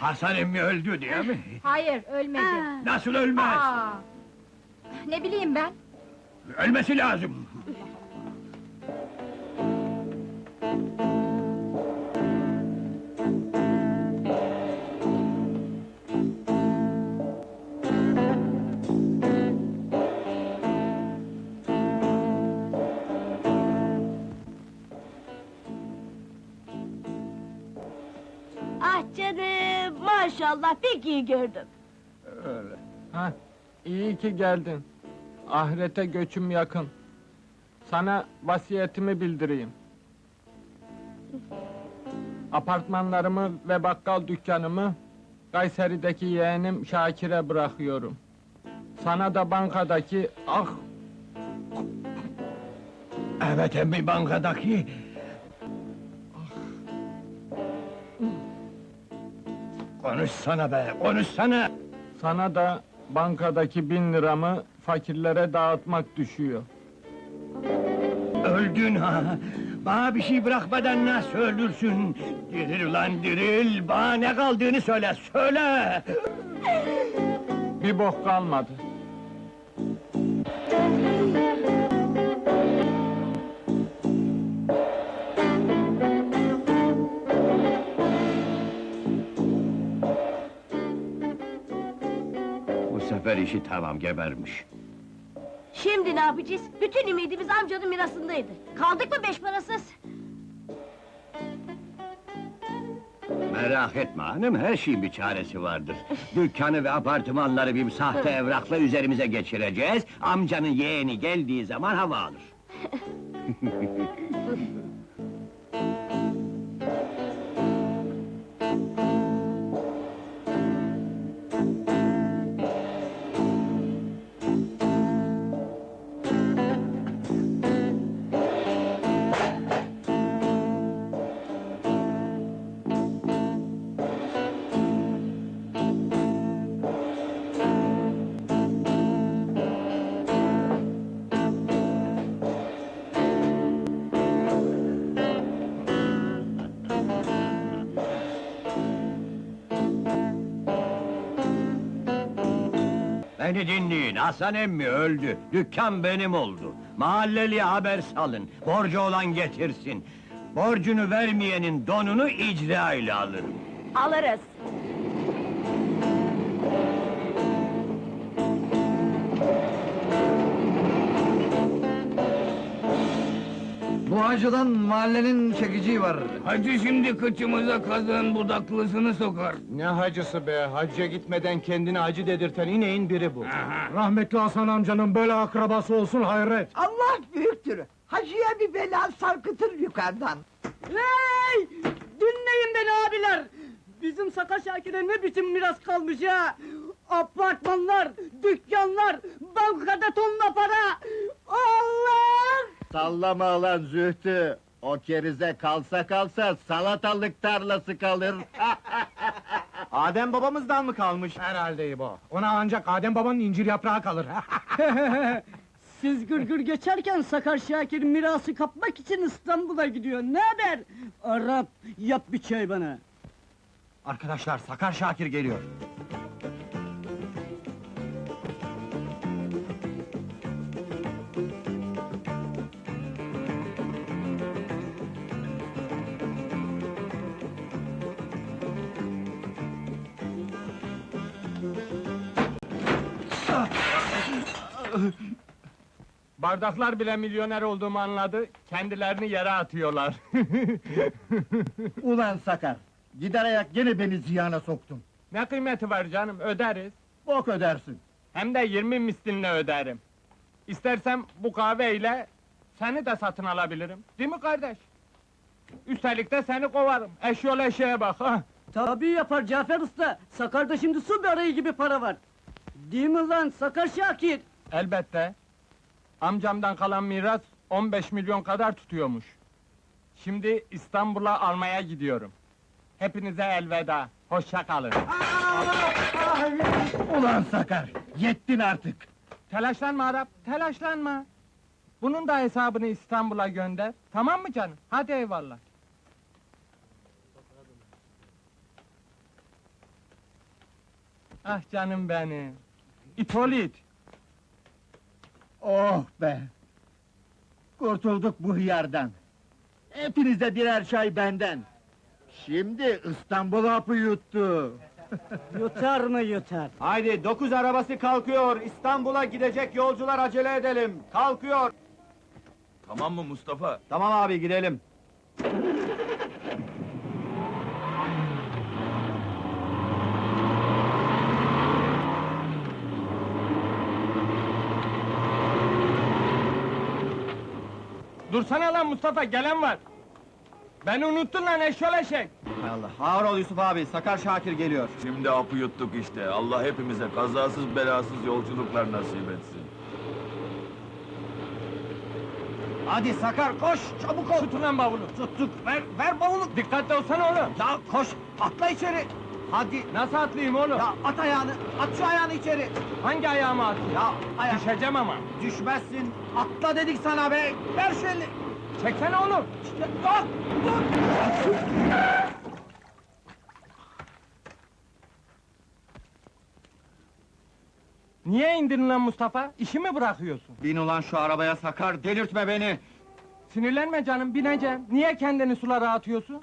Hasan emmi öldü değil mi? Hayır, ölmedi. Nasıl ölmez? Aa, ne bileyim ben? Ölmesi lazım. Ah canım, maşallah pek iyi gördüm. Öyle. Ha, iyi ki geldin. Ahirete göçüm yakın. Sana vasiyetimi bildireyim. Apartmanlarımı ve bakkal dükkanımı Kayseri'deki yeğenim Şakir'e bırakıyorum. Sana da bankadaki ah Evet emmi bankadaki. Konuşsana be, konuşsana! sana da bankadaki bin liramı fakirlere dağıtmak düşüyor. Öldün ha! Bana bir şey bırakmadan nasıl öldürsün? Diril ulan diril, bana ne kaldığını söyle, söyle! Bir bok kalmadı. Sefer işi tamam, gebermiş. Şimdi ne yapacağız? Bütün ümidimiz amcanın mirasındaydı. Kaldık mı beş parasız? Merak etme hanım, her şeyin bir çaresi vardır. Dükkanı ve apartmanları bir sahte evrakla üzerimize geçireceğiz. Amcanın yeğeni geldiği zaman hava alır. Beni dinleyin, Hasan emmi öldü. Dükkan benim oldu. Mahalleliye haber salın. Borcu olan getirsin. Borcunu vermeyenin donunu icra ile alırım. Alırız. Bu hacıdan mahallenin çekiciği var. Hacı şimdi kıçımıza kazığın budaklısını sokar. Ne hacısı be, hacca gitmeden kendini hacı dedirten ineğin biri bu. Rahmetli Hasan amcanın böyle akrabası olsun hayret. Allah büyüktür. Hacıya bir bela sarkıtır yukarıdan. Hey! Dinleyin beni abiler! Bizim Saka Şakir'e ne biçim miras kalmış ya! Apartmanlar, dükkanlar, bankada tonla para! Allah! Sallama lan Zühtü. O kerize kalsa kalsa salatalık tarlası kalır. Adem babamızdan mı kalmış? Herhalde İbo. Ona ancak Adem babanın incir yaprağı kalır. Siz gırgır geçerken Sakar Şakir mirası kapmak için İstanbul'a gidiyor. Ne haber? Arap, yap bir çay bana. Arkadaşlar Sakar Şakir geliyor. Bardaklar bile milyoner olduğumu anladı, kendilerini yere atıyorlar. Ulan Sakar. Gider ayak gene beni ziyana soktun. ne kıymeti var canım, öderiz. Bok ödersin. Hem de 20 mislinle öderim. İstersem bu kahveyle seni de satın alabilirim. Değil mi kardeş? Üstelik de seni kovarım. Eşyol eşeğe bak ha. Tabii yapar Cafer Usta. Sakar'da şimdi su böreği gibi para var. Değil mi lan Sakar Şakir? Elbette. Amcamdan kalan miras 15 milyon kadar tutuyormuş. Şimdi İstanbul'a almaya gidiyorum. Hepinize elveda. Hoşça kalın. Ulan Sakar. Yettin artık. Telaşlanma Arap, telaşlanma. Bunun da hesabını İstanbul'a gönder. Tamam mı canım? Hadi eyvallah. Ah canım benim. İpolit. Oh be! Kurtulduk bu hıyardan. Hepinize birer çay benden. Şimdi İstanbul hapı yuttu. Yutar mı yutar? Haydi dokuz arabası kalkıyor. İstanbul'a gidecek yolcular acele edelim. Kalkıyor. Tamam mı Mustafa? Tamam abi gidelim. Dursana lan Mustafa, gelen var. Beni unuttun lan eşyol eşek. Allah. Ağır ol Yusuf abi. Sakar Şakir geliyor. Şimdi hapı yuttuk işte. Allah hepimize kazasız belasız yolculuklar nasip etsin. Hadi Sakar koş. Çabuk ol. Tutun lan bavulu. Tuttuk. Ver, ver bavulu. Dikkatli olsana oğlum. Ya koş. Atla içeri. Hadi. Nasıl atlayayım oğlum? Ya at ayağını. At şu ayağını içeri. Hangi ayağıma atayım? Ya ayak. Düşeceğim ama. Düşmezsin. Atla dedik sana be. Ver şu elini. Çeksene oğlum. Dur. Dur. Niye indirin lan Mustafa? İşi mi bırakıyorsun? Bin ulan şu arabaya Sakar. Delirtme beni. Sinirlenme canım, bineceğim. Niye kendini sulara atıyorsun?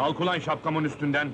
Kalk ulan şapkamın üstünden.